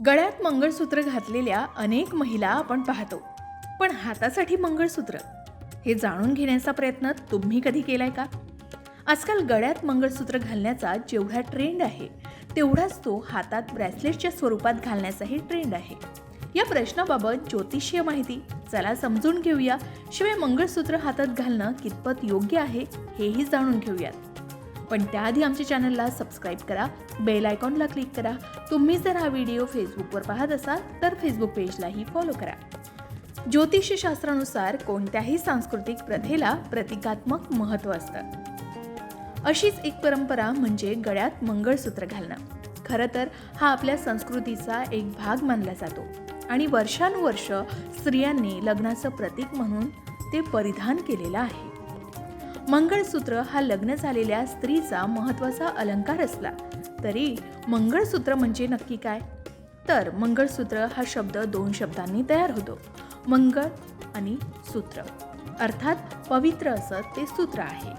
गळ्यात मंगळसूत्र घातलेल्या अनेक महिला आपण पाहतो. पण हातासाठी मंगळसूत्र? हे जाणून घेण्याचा प्रयत्न तुम्ही कधी केलाय का? आजकाल गळ्यात मंगळसूत्र घालण्याचा जेवढा ट्रेंड आहे तेवढाच तो हातात ब्रेसलेटच्या स्वरूपात घालण्याचाही ट्रेंड आहे. या प्रश्नाबाबत ज्योतिषीय माहिती चला समजून घेऊया. शिवाय मंगळसूत्र हातात घालणं कितपत योग्य आहे हेही जाणून घेऊयात. पण त्याआधी आमच्या चॅनलला सबस्क्राईब करा बेल आयकॉनला क्लिक करा. तुम्ही जर हा व्हिडिओ फेसबुकवर पाहत असाल तर फेसबुक पेजलाही फॉलो करा. ज्योतिषशास्त्रानुसार कोणत्याही सांस्कृतिक प्रथेला प्रतिकात्मक महत्त्व असतं. अशीच एक परंपरा म्हणजे गळ्यात मंगळसूत्र घालणं. खरं तर हा आपल्या संस्कृतीचा एक भाग मानला जातो आणि वर्षानुवर्ष स्त्रियांनी लग्नाचं प्रतीक म्हणून ते परिधान केलेलं आहे. मंगळसूत्र हा लग्न झालेल्या स्त्रीचा महत्त्वाचा अलंकार असला तरी मंगळसूत्र म्हणजे नक्की काय? तर मंगळसूत्र हा शब्द दोन शब्दांनी तयार होतो. मंगळ आणि सूत्र. अर्थात पवित्र असं ते सूत्र आहे.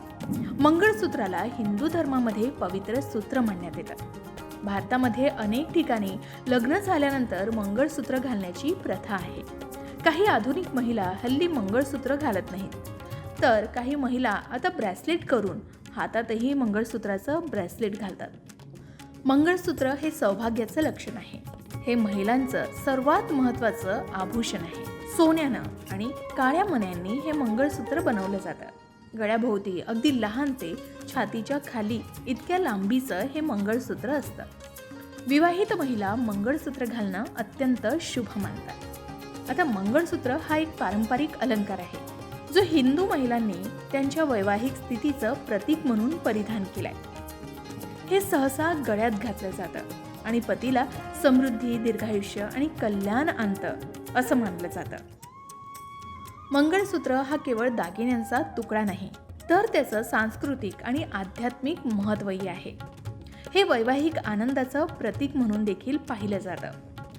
मंगळसूत्राला हिंदू धर्मामध्ये पवित्र सूत्र म्हणण्यात येतं. भारतामध्ये अनेक ठिकाणी लग्न झाल्यानंतर मंगळसूत्र घालण्याची प्रथा आहे. काही आधुनिक महिला हल्ली मंगळसूत्र घालत नाहीत. तर काही महिला आता ब्रॅसलेट करून हातातही मंगळसूत्राचं ब्रॅसलेट घालतात. मंगळसूत्र हे सौभाग्याचं लक्षण आहे. हे महिलांचं सर्वात महत्त्वाचं आभूषण आहे. सोन्यानं आणि काळ्या मण्यांनी हे मंगळसूत्र बनवलं जातं. गळ्याभोवती अगदी लहान ते छातीच्या खाली इतक्या लांबीचं हे मंगळसूत्र असतं. विवाहित महिला मंगळसूत्र घालणं अत्यंत शुभ मानतात. आता मंगळसूत्र हा एक पारंपरिक अलंकार आहे. जो हिंदू महिलांनी त्यांच्या वैवाहिक स्थितीचं प्रतीक म्हणून परिधान केलाय. हे सहसा गळ्यात घातलं जातं आणि पतीला समृद्धी दीर्घायुष्य आणि कल्याण आणतं असं मानलं जातं. मंगळसूत्र हा केवळ दागिन्यांचा तुकडा नाही तर त्याचं सांस्कृतिक आणि आध्यात्मिक महत्त्वही आहे. हे वैवाहिक आनंदाचं प्रतीक म्हणून देखील पाहिलं जातं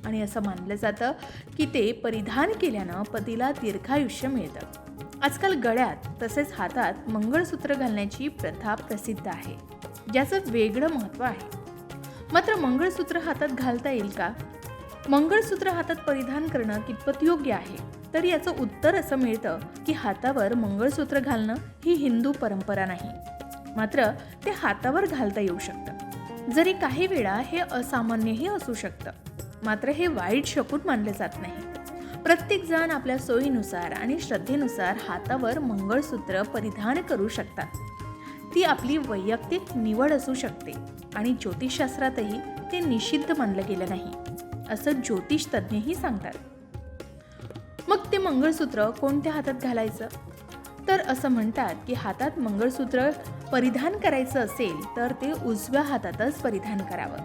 आणि असं मानलं जातं की ते परिधान केल्यानं पतीला दीर्घायुष्य मिळतं. आजकाल गळ्यात तसेच हातात मंगळसूत्र घालण्याची प्रथा प्रसिद्ध आहे ज्याचं वेगळं महत्त्व आहे. मात्र मंगळसूत्र हातात घालता येईल का? मंगळसूत्र हातात परिधान करणं कितपत योग्य आहे? तर याचं उत्तर असं मिळतं की हातावर मंगळसूत्र घालणं ही हिंदू परंपरा नाही. मात्र ते हातावर घालता येऊ शकतं. जरी काही वेळा हे असामान्यही असू शकतं. मात्र हे वाईट शकून मानले जात नाही. प्रत्येक जण आपल्या सोयीनुसार आणि श्रद्धेनुसार हातावर मंगळसूत्र परिधान करू शकतात. ती आपली वैयक्तिक निवड असू शकते आणि ज्योतिषशास्त्रातही ते निषिद्ध मानलं गेलं नाही असं ज्योतिष तज्ज्ञही सांगतात. मग ते मंगळसूत्र कोणत्या हातात घालायचं? तर असं म्हणतात की हातात मंगळसूत्र परिधान करायचं असेल तर ते उजव्या हातातच परिधान करावं.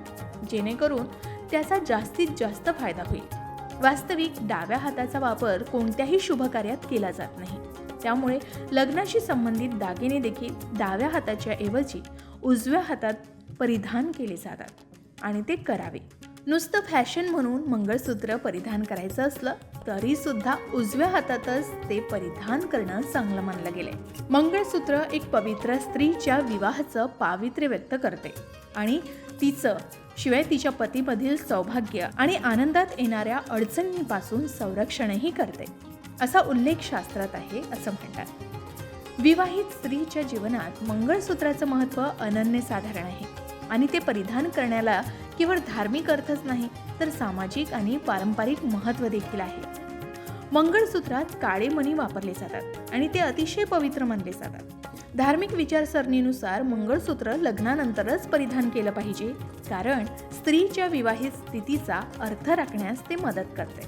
जेणेकरून त्याचा जास्तीत जास्त फायदा होईल. वास्तविक डाव्या हाताचा वापर कोणत्याही शुभ कार्यात केला जात नाही. त्यामुळे लग्नाशी संबंधित दागिने देखील डाव्या हाताच्या ऐवजी उजव्या हातात परिधान केले जातात आणि ते करावे. नुसतं फॅशन म्हणून मंगळसूत्र परिधान करायचं असलं तरी सुद्धा उजव्या हातातच ते परिधान करणं चांगलं मानलं गेलंय. मंगळसूत्र एक पवित्र स्त्रीच्या विवाहाचं पावित्र्य व्यक्त करते आणि तिचं शिवाय तिच्या पतीमधील सौभाग्य आणि आनंदात येणाऱ्या अडचणींपासून संरक्षणही करते. असा उल्लेख शास्त्रात आहे असं म्हणतात. विवाहित स्त्रीच्या जीवनात मंगळसूत्राचं महत्त्व अनन्यसाधारण आहे. आणि ते परिधान करण्याला केवळ धार्मिक अर्थच नाही तर सामाजिक आणि पारंपरिक महत्त्व देखील आहे. मंगळसूत्रात काळे मणी वापरले जातात आणि ते अतिशय पवित्र मानले जातात. धार्मिक विचारसरणीनुसार मंगळसूत्र लग्नानंतरच परिधान केलं पाहिजे. कारण स्त्रीच्या विवाहित स्थितीचा अर्थ राखण्यास ते मदत करते.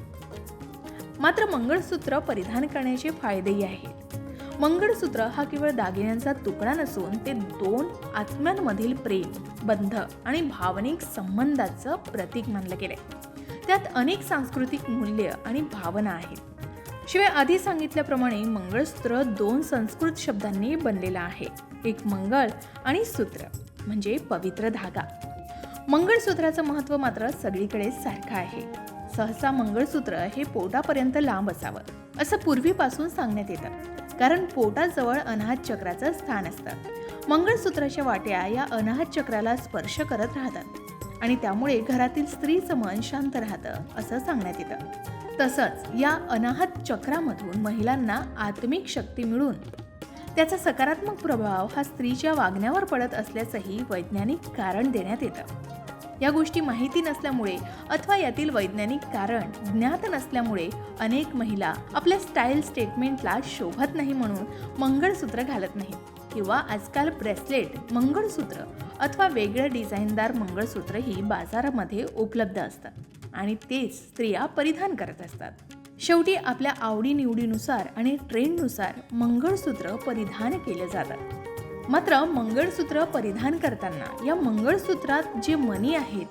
मात्र मंगळसूत्र परिधान करण्याचे फायदेही आहेत. मंगळसूत्र हा केवळ दागिन्यांचा तुकडा नसून ते दोन आत्म्यांमधील प्रेम बंध आणि भावनिक संबंधाचं प्रतीक मानलं गेलंय. त्यात अनेक सांस्कृतिक मूल्य आणि भावना आहेत. शिवाय आधी सांगितल्याप्रमाणे मंगळसूत्र दोन संस्कृत शब्दांनी बनलेलं आहे. एक मंगळ आणि सूत्र म्हणजे पवित्र धागा. मंगळसूत्राचं महत्त्व मात्र सगळीकडे सारखं आहे. सहसा मंगळसूत्र हे पोटापर्यंत लांब असावं असं पूर्वीपासून सांगण्यात येतं. कारण पोटाजवळ अनाहत चक्राचं स्थान असतं. मंगळसूत्राच्या वाट्या या अनाहत चक्राला स्पर्श करत राहतात. आणि त्यामुळे घरातील स्त्रीचं मन शांत राहतं असं सांगण्यात येतं. तसंच या अनाहत चक्रामधून महिलांना आत्मिक शक्ती मिळून त्याचा सकारात्मक प्रभाव हा स्त्रीच्या वागण्यावर पडत असल्याचंही वैज्ञानिक कारण देण्यात येतं. या गोष्टी माहिती नसल्यामुळे अथवा यातील वैज्ञानिक कारण ज्ञात नसल्यामुळे अनेक महिला आपल्या स्टाईल स्टेटमेंटला शोभत नाही म्हणून मंगळसूत्र घालत नाहीत किंवा आजकाल ब्रेसलेट मंगळसूत्र अथवा वेगळं डिझाईनदार मंगळसूत्रही बाजारामध्ये उपलब्ध असतात आणि तेच स्त्रिया परिधान करत असतात. शेवटी आपल्या आवडीनिवडीनुसार आणि ट्रेंडनुसार मंगळसूत्र परिधान केलं जातं मात्र मंगळसूत्र परिधान करताना या मंगळसूत्रात जे मणी आहेत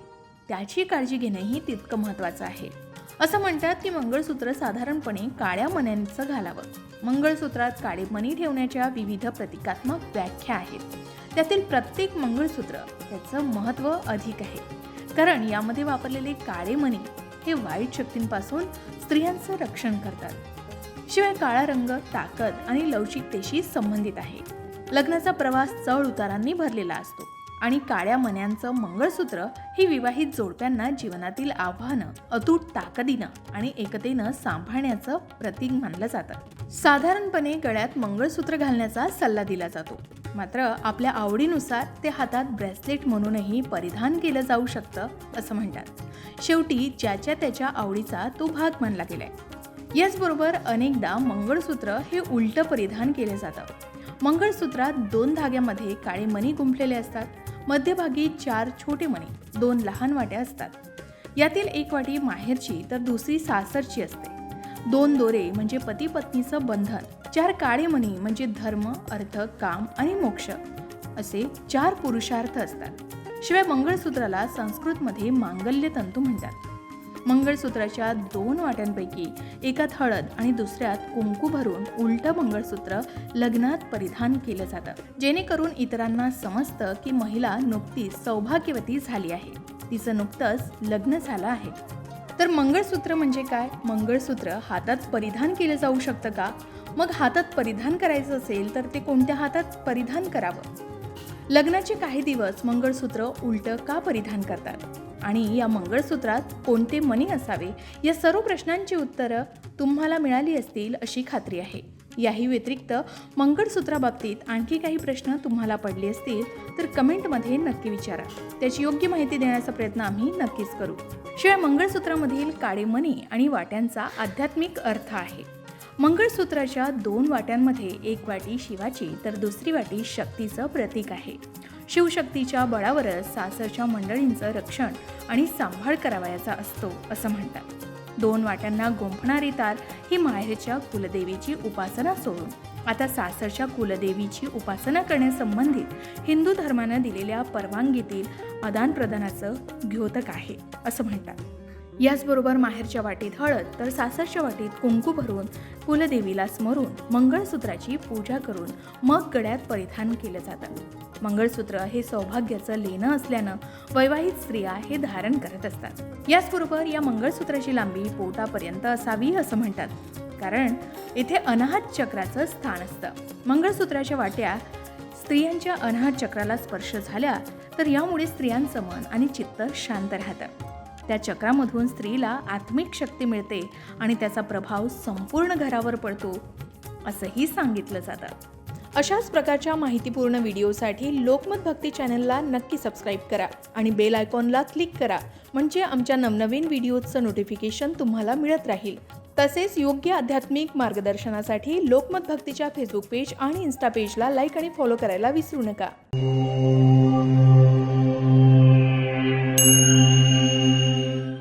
त्याची काळजी घेणंही तितकं महत्त्वाचं आहे. असं म्हणतात की मंगळसूत्र साधारणपणे काळ्या मण्यांचं घालावं. मंगळसूत्रात काळे मणी ठेवण्याच्या विविध प्रतिकात्मक व्याख्या आहेत. त्यातील प्रत्येक मंगळसूत्र त्याचं महत्त्व अधिक आहे. कारण यामध्ये वापरलेले काळे मणी हे वाईट शक्तींपासून स्त्रियांचं रक्षण करतात. शिवाय काळा रंग ताकद आणि लवचिकतेशी संबंधित आहे. लग्नाचा प्रवास चढ उतारांनी भरलेला असतो आणि काळ्या मण्यांचं मंगळसूत्र ही विवाहित जोडप्यांना जीवनातील आव्हानं अतूट ताकदीनं आणि एकतेनं सांभाळण्याचं प्रतीक मानलं जातं. साधारणपणे गळ्यात मंगळसूत्र घालण्याचा सल्ला दिला जातो. मात्र आपल्या आवडीनुसार ते हातात ब्रेसलेट म्हणूनही परिधान केलं जाऊ शकतं असं म्हणतात. शेवटी ज्याच्या त्याच्या आवडीचा तो भाग मानला गेलाय. याचबरोबर अनेकदा मंगळसूत्र हे उलटं परिधान केलं जातं. मंगळसूत्रात दोन धाग्यामध्ये काळे मणी गुंफलेले असतात. मध्यभागी चार छोटे मणी दोन लहान वाट्या असतात. यातील एक वाटी माहेरची तर दुसरी सासरची असते. दोन दोरे म्हणजे पती पत्नीचं बंधन. चार काळे मनी म्हणजे धर्म अर्थ काम आणि मोक्ष. असे चार पुरुषार्थ असतात. शिवाय मंगळसूत्राला संस्कृतमध्ये मांगल्य तंतू म्हणतात. मंगळसूत्राच्या दोन वाट्यांपैकी एकात हळद आणि दुसऱ्यात कुंकू भरून उलटं मंगळसूत्र लग्नात परिधान केलं जातं. जेणेकरून इतरांना समजतं की महिला नुकतीच सौभाग्यवती झाली आहे. तिचं नुकतंच लग्न झालं आहे. तर मंगळसूत्र म्हणजे काय? मंगळसूत्र हातात परिधान केलं जाऊ शकतं का? मग हातात परिधान करायचं असेल तर ते कोणत्या हातात परिधान करावं? लग्नाचे काही दिवस मंगळसूत्र उलटं का परिधान करतात? आणि या मंगळसूत्रात कोणते मनी असावे? या सर्व प्रश्नांची उत्तरं तुम्हाला मिळाली असतील अशी खात्री आहे. याही व्यतिरिक्त मंगळसूत्राबाबतीत आणखी काही प्रश्न तुम्हाला पडले असतील तर कमेंटमध्ये नक्की विचारा. त्याची योग्य माहिती देण्याचा प्रयत्न आम्ही नक्कीच करू. शिवाय मंगळसूत्रामधील काळे मणी आणि वाट्यांचा आध्यात्मिक अर्थ आहे. मंगळसूत्राच्या दोन वाट्यांमध्ये एक वाटी शिवाची तर दुसरी वाटी शक्तीचं प्रतीक आहे. शिवशक्तीच्या बळावरच सासरच्या मंडळींचं रक्षण आणि सांभाळ करावयाचा असतो असं म्हणतात. दोन वाट्यांना गोंफणारी तार ही माहेरच्या कुलदेवीची उपासना सोडून. आता सासरच्या कुलदेवीची उपासना करण्यासंबंधित हिंदू धर्मानं दिलेल्या परवानगीतील आदानप्रदानाचं द्योतक आहे असं म्हणतात. याचबरोबर माहेरच्या वाटीत हळद तर सासरच्या वाटीत कुंकू भरून कुलदेवीला स्मरून मंगळसूत्राची पूजा करून मग गळ्यात परिधान केलं जातं. मंगळसूत्र हे सौभाग्याचं लेणं असल्यानं वैवाहिक स्त्रिया हे धारण करत असतात. याचबरोबर या मंगळसूत्राची लांबी पोटापर्यंत असावी असं म्हणतात. कारण इथे अनाहत चक्राचं स्थान असतं. मंगळसूत्राच्या वाट्या स्त्रियांच्या अनाहत चक्राला स्पर्श झाल्या तर यामुळे स्त्रियांचं मन आणि चित्त शांत राहतं. त्या चक्रामधून स्त्रीला आत्मिक शक्ती मिळते आणि त्याचा प्रभाव संपूर्ण घरावर पडतो असंही सांगितलं जातं. अशाच प्रकारच्या माहितीपूर्ण व्हिडिओसाठी लोकमत भक्ती चॅनलला नक्की सबस्क्राईब करा आणि बेल आयकॉनला क्लिक करा म्हणजे आमच्या नवनवीन व्हिडिओचं नोटिफिकेशन तुम्हाला मिळत राहील. तसेच योग्य आध्यात्मिक मार्गदर्शनासाठी लोकमत भक्तीच्या फेसबुक पेज आणि इन्स्टा पेजला लाईक आणि फॉलो करायला विसरू नका.